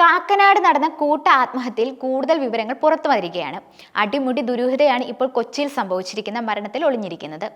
കാക്കനാട് നടന്ന കൂട്ട ആത്മഹത്യയിൽ കൂടുതൽ വിവരങ്ങൾ പുറത്തു വരികയാണ്. അടിമുടി ദുരൂഹതയാണ് ഇപ്പോൾ കൊച്ചിയിൽ സംഭവിച്ചിരിക്കുന്ന മരണത്തിൽ ഒളിഞ്ഞിരിക്കുന്നത്.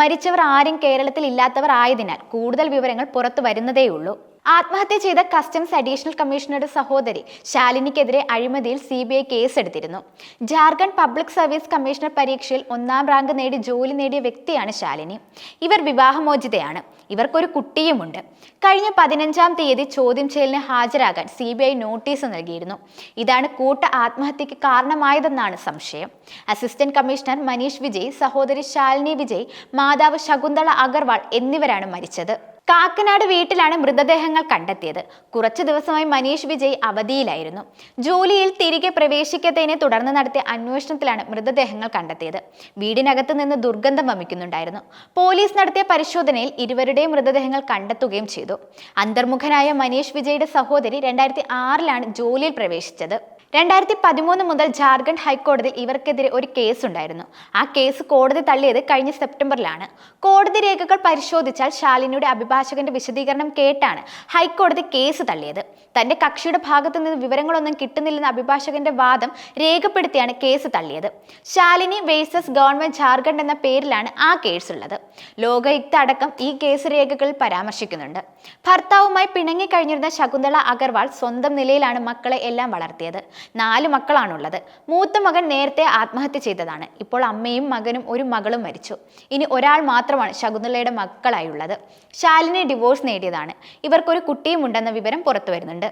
മരിച്ചവർ ആരും കേരളത്തിൽ ഇല്ലാത്തവർ ആയതിനാൽ കൂടുതൽ വിവരങ്ങൾ പുറത്തു വരുന്നതേയുള്ളൂ. ആത്മഹത്യ ചെയ്ത കസ്റ്റംസ് അഡീഷണൽ കമ്മീഷണറുടെ സഹോദരി ശാലിനിക്കെതിരെ അഴിമതിയിൽ സി ബി ഐ കേസെടുത്തിരുന്നു ജാർഖണ്ഡ് പബ്ലിക് സർവീസ് കമ്മീഷണർ പരീക്ഷയിൽ ഒന്നാം റാങ്ക് നേടി ജോലി നേടിയ വ്യക്തിയാണ് ശാലിനി. ഇവർ വിവാഹമോചിതയാണ്. ഇവർക്കൊരു കുട്ടിയുമുണ്ട്. കഴിഞ്ഞ പതിനഞ്ചാം തീയതി ചോദ്യം ചെയ്യലിന് ഹാജരാകാൻ സി ബി ഐ നോട്ടീസ് നൽകിയിരുന്നു. ഇതാണ് കൂട്ട ആത്മഹത്യക്ക് കാരണമായതെന്നാണ് സംശയം. അസിസ്റ്റന്റ് കമ്മീഷണർ മനീഷ് വിജയ് സഹോദരി ശാലിനി വിജയ് മാതാവ് ശകുന്തള അഗർവാൾ എന്നിവരാണ് മരിച്ചത്. കാക്കനാട് വീട്ടിലാണ് മൃതദേഹങ്ങൾ കണ്ടെത്തിയത്. കുറച്ചു ദിവസമായി മനീഷ് വിജയ് അവധിയിലായിരുന്നു. ജോലിയിൽ തിരികെ പ്രവേശിക്കത്തതിനെ തുടർന്ന് നടത്തിയ അന്വേഷണത്തിലാണ് മൃതദേഹങ്ങൾ കണ്ടെത്തിയത്. വീടിനകത്ത് നിന്ന് ദുർഗന്ധം വമിക്കുന്നുണ്ടായിരുന്നു. പോലീസ് നടത്തിയ പരിശോധനയിൽ ഇരുവരുടെയും മൃതദേഹങ്ങൾ കണ്ടെത്തുകയും ചെയ്തു. അന്തർമുഖനായ മനീഷ് വിജയുടെ സഹോദരി രണ്ടായിരത്തി ആറിലാണ് ജോലിയിൽ പ്രവേശിച്ചത്. രണ്ടായിരത്തി പതിമൂന്ന് മുതൽ ജാർഖണ്ഡ് ഹൈക്കോടതിയിൽ ഇവർക്കെതിരെ ഒരു കേസ് ഉണ്ടായിരുന്നു ആ കേസ് കോടതി തള്ളിയത് കഴിഞ്ഞ സെപ്റ്റംബറിലാണ്. കോടതി രേഖകൾ പരിശോധിച്ചാൽ ശാലിനിയുടെ അഭിഭാഷകന്റെ വിശദീകരണം കേട്ടാണ് ഹൈക്കോടതി കേസ് തള്ളിയത്. തന്റെ കക്ഷിയുടെ ഭാഗത്തു നിന്ന് വിവരങ്ങളൊന്നും കിട്ടുന്നില്ലെന്ന അഭിഭാഷകന്റെ വാദം രേഖപ്പെടുത്തിയാണ് കേസ് തള്ളിയത്. ശാലിനി വേഴ്സസ് ഗവൺമെന്റ് ജാർഖണ്ഡ് എന്ന പേരിലാണ് ആ കേസ് ഉള്ളത് ലോകയുക്ത അടക്കം ഈ കേസ് രേഖകൾ പരാമർശിക്കുന്നുണ്ട്. ഭർത്താവുമായി പിണങ്ങിക്കഴിഞ്ഞിരുന്ന ശകുന്തള അഗർവാൾ സ്വന്തം നിലയിലാണ് മക്കളെ എല്ലാം വളർത്തിയത്. നാല് മക്കളാണുള്ളത്. മൂത്ത മകൻ നേരത്തെ ആത്മഹത്യ ചെയ്തതാണ്. ഇപ്പോൾ അമ്മയും മകനും ഒരു മകളും മരിച്ചു. ഇനി ഒരാൾ മാത്രമാണ് ശകുന്തളയുടെ മക്കളായുള്ളത്. ബാലിനെ ഡിവോഴ്സ് നേടിയതാണ്. ഇവർക്കൊരു കുട്ടിയും ഉണ്ടെന്ന വിവരം പുറത്തു വരുന്നുണ്ട്.